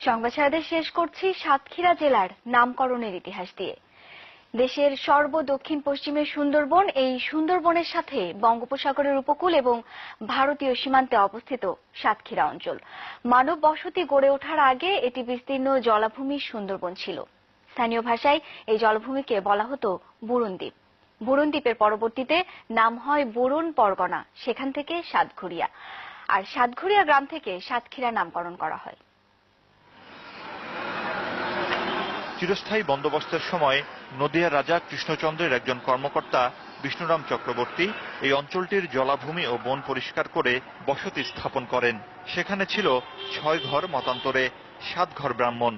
সংবাদ শেষ করছি সাতক্ষীরা জেলার নামকরণের ইতিহাস দিয়ে। দেশের সর্ব দক্ষিণ পশ্চিমের সুন্দরবন, এই সুন্দরবনের সাথে বঙ্গোপসাগরের উপকূল এবং ভারতীয় সীমান্তে অবস্থিত সাতক্ষীরা অঞ্চল। মানব বসতি গড়ে ওঠার আগে এটি বিস্তীর্ণ জলাভূমির সুন্দরবন ছিল। স্থানীয় ভাষায় এই জলভূমিকে বলা হতো বুরুন দ্বীপ বুরুন দ্বীপের পরবর্তীতে নাম হয় বুরুন পরগনা, সেখান থেকে সাতঘড়িয়া আর সাতঘড়িয়া গ্রাম থেকে সাতক্ষীরা নামকরণ করা হয়। চিরস্থায়ী বন্দোবস্তের সময় নদিয়ার রাজা কৃষ্ণচন্দ্রের একজন কর্মকর্তা বিষ্ণুরাম চক্রবর্তী এই অঞ্চলটির জলাভূমি ও বন পরিষ্কার করে বসতি স্থাপন করেন। সেখানে ছিল ছয় ঘর মতান্তরে, সাত ঘর ব্রাহ্মণ।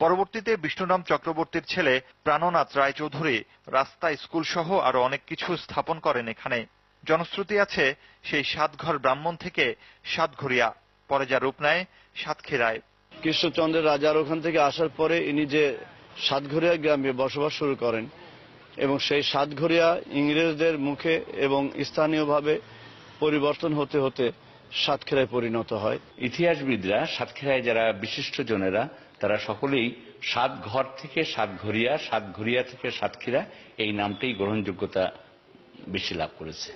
পরবর্তীতে বিষ্ণুরাম চক্রবর্তীর ছেলে প্রাণনাথ রায়চৌধুরী রাস্তা স্কুল সহ আরও অনেক কিছু স্থাপন করেন এখানে। জনশ্রুতি আছে সেই সাত ঘর ব্রাহ্মণ থেকে সাতঘরিয়া পরে যা রূপ নেয়, সাতক্ষীরায়। কৃষ্ণচন্দ্রের রাজার ওখান থেকে আসার পরে ইনি যে সাতঘরিয়া গ্রামে বসবাস শুরু করেন এবং সেই সাতঘরিয়া ইংরেজদের মুখে এবং স্থানীয়ভাবে পরিবর্তন হতে হতে সাতক্ষীরায় পরিণত হয়। ইতিহাসবিদরা সাতক্ষীরায় যারা বিশিষ্ট জনেরা তারা সকলেই সাত ঘর থেকে সাত ঘরিয়া সাত ঘরিয়া থেকে সাতক্ষীরা এই নামটাই গ্রহণযোগ্যতা বেশি লাভ করেছে।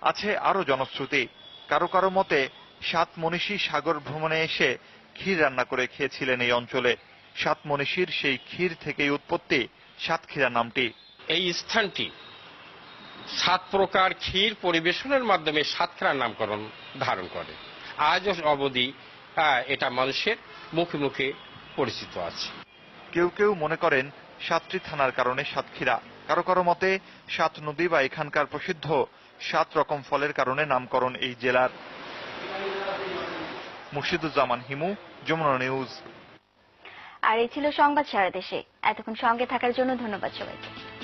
আছে আরও জনশ্রুতি। কারও কারও মতে সাত মনীষী সাগর ভ্রমণে এসে ক্ষীর রান্না করে খেয়েছিলেন এই অঞ্চলে। সাত মনীষীর সেই ক্ষীর থেকেই উৎপত্তি সাতক্ষীরা নামটি। এই স্থানটি সাত প্রকার ক্ষীর পরিবেশনের মাধ্যমে সাতক্ষীরার নামকরণ ধারণ করে। আজও অবধি এটা মানুষের মুখে মুখে পরিচিত আছে। কেউ কেউ মনে করেন সাতটি থানার কারণে সাতক্ষীরা। কারও কারও মতে সাত নদী বা এখানকার প্রসিদ্ধ সাত রকম ফলের কারণে নামকরণ এই জেলার। মুর্শিদুজ্জামান হিমু যমুনা নিউজ। আর এই ছিল সংবাদ সারা দেশে এতক্ষণ সঙ্গে থাকার জন্য ধন্যবাদ সবাইকে।